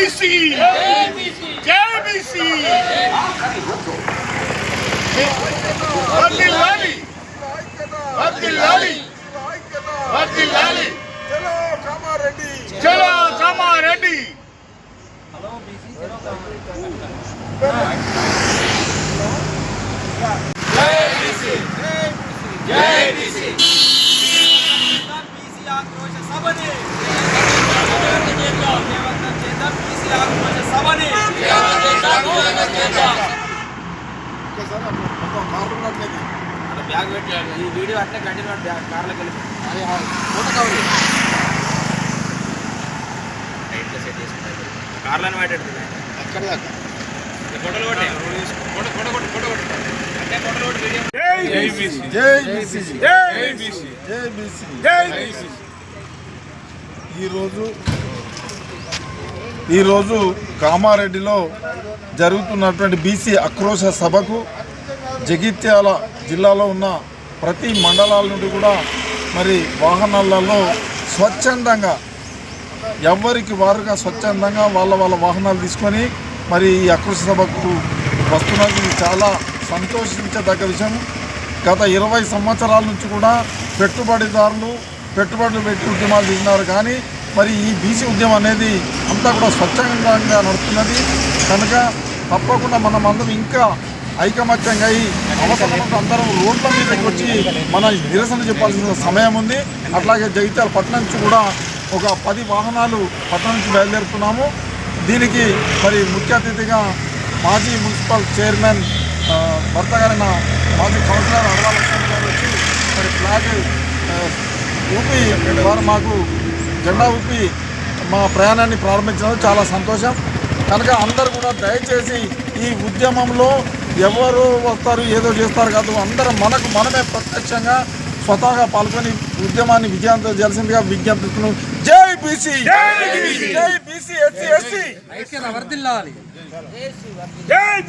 BC జై BC వర్దిల్లాలి వర్దిల్లాలి వర్దిల్లాలి చలో కామారెడ్డి చలో కామారెడ్డి హలో బీసీ చలో కామారెడ్డి. బ్యాగ్ పెట్టి ఈ వీడియో అట్లే కంటిన్యూ బ్యాగ్ కార్లో కలిపి అదే ఫోటో సెట్ కార్లను పెట్టాడు అక్కడ దాకా ఫోటోలు కొట్టే ఫోటో ఫోటో కొట్టు ఫోటో కొట్టు అంటే ఫోటోలు వీడియో జై బీసీ జై బీసీ జై బీసీ జై బీసీ జై బీసీ ఈరోజు ఈరోజు కామారెడ్డిలో జరుగుతున్నటువంటి బీసీ ఆక్రోశ సభకు జగిత్యాల జిల్లాలో ఉన్న ప్రతి మండలాల నుండి కూడా మరి వాహనాలలో స్వచ్ఛందంగా ఎవరికి వారుగా స్వచ్ఛందంగా వాళ్ళ వాళ్ళ వాహనాలు తీసుకొని మరి ఈ ఆక్రోశ సభకు వస్తున్నది చాలా సంతోషించదగ్గ విషయం. గత ఇరవై సంవత్సరాల నుంచి కూడా పెట్టుబడిదారులు పెట్టుబడులు పెట్టి ఉద్యమాలు తీసినారు కానీ మరి ఈ బీసీ ఉద్యమం అనేది అంతా కూడా స్వచ్ఛందంగా నడుస్తున్నది. కనుక తప్పకుండా మనం అందరం ఇంకా ఐకమత్యంగా అయి అవసరమైనప్పుడు అందరం రోడ్ల మీదకి వచ్చి మన నిరసన చెప్పాల్సిన సమయం ఉంది. అట్లాగే జగిత్యాల పట్టణం నుంచి కూడా ఒక పది వాహనాలు పట్టణం నుంచి బయలుదేరుతున్నాము. దీనికి మరి ముఖ్య అతిథిగా మాజీ మున్సిపల్ చైర్మన్ భర్త గారైన మాజీ కౌన్సిలర్ అడవాల గారు వచ్చి మరి ఫ్లాగ్ ఊపి వారు మాకు జెండా ఊపి మా ప్రయాణాన్ని ప్రారంభించడం చాలా సంతోషం. కనుక అందరూ కూడా దయచేసి ఈ ఉద్యమంలో ఎవరు వస్తారు ఏదో చేస్తారు కాదు అందరం మనకు మనమే ప్రత్యక్షంగా స్వతహాగా పాల్గొని ఉద్యమాన్ని విజయవంతం చేయాల్సిందిగా విజ్ఞప్తిస్తున్నాం జై బీసీ! జై బీసీ. జై బీసీ ఎస్సీ ఎస్సీ జై